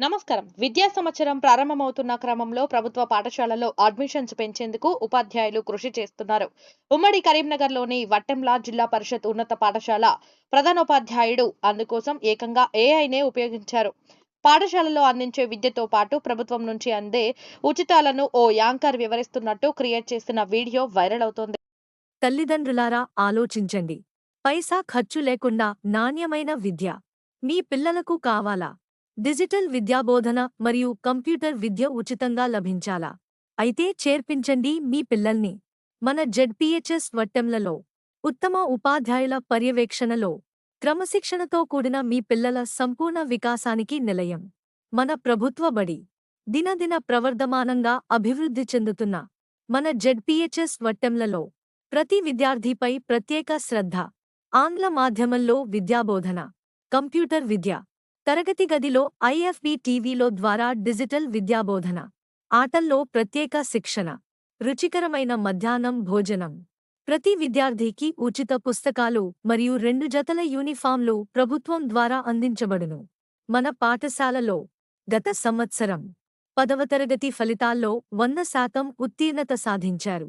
నమస్కారం. విద్యా సంవత్సరం ప్రారంభమవుతున్న క్రమంలో ప్రభుత్వ పాఠశాలలో అడ్మిషన్స్ పెంచేందుకు ఉపాధ్యాయులు కృషి చేస్తున్నారు. ఉమ్మడి కరీంనగర్లోని వట్టెంలా జిల్లా పరిషత్ ఉన్నత పాఠశాల ప్రధానోపాధ్యాయుడు అందుకోసం ఏకంగా ఏఐనే ఉపయోగించారు. పాఠశాలలో అందించే విద్యతో పాటు ప్రభుత్వం నుంచి అందే ఉచితాలను ఓ యాంకర్ వివరిస్తున్నట్టు క్రియేట్ చేసిన వీడియో వైరల్ అవుతోంది. తల్లిదండ్రులారా ఆలోచించండి. పైసా ఖర్చు లేకుండా నాణ్యమైన విద్య మీ పిల్లలకు కావాలా? డిజిటల్ విద్యాబోధన మరియు కంప్యూటర్ విద్య ఉచితంగా లభించాలా? అయితే చేర్పించండి మీ పిల్లల్ని. మన జెడ్పీహెచ్ఎస్ వట్టెంలలో ఉత్తమ ఉపాధ్యాయుల పర్యవేక్షణలో క్రమశిక్షణతో కూడిన మీ పిల్లల సంపూర్ణ వికాసానికి నిలయం. మన ప్రభుత్వ బడి దినదిన ప్రవర్ధమానంగా అభివృద్ధి చెందుతున్న మన జెడ్పీహెచ్ఎస్ వట్టెంలలో ప్రతి విద్యార్థిపై ప్రత్యేక శ్రద్ధ. ఆంగ్ల మాధ్యమంలో విద్యాబోధన కంప్యూటర్ విద్య తరగతి గదిలో ఐఎఫ్బి టీవీలో ద్వారా డిజిటల్ విద్యాబోధన ఆటల్లో ప్రత్యేక శిక్షణ రుచికరమైన మధ్యాహ్నం భోజనం. ప్రతి విద్యార్థికి ఉచిత పుస్తకాలు మరియు రెండు జతల యూనిఫామ్లు ప్రభుత్వం ద్వారా అందించబడును. మన పాఠశాలలో గత సంవత్సరం పదవ తరగతి ఫలితాల్లో వంద శాతం ఉత్తీర్ణత సాధించారు.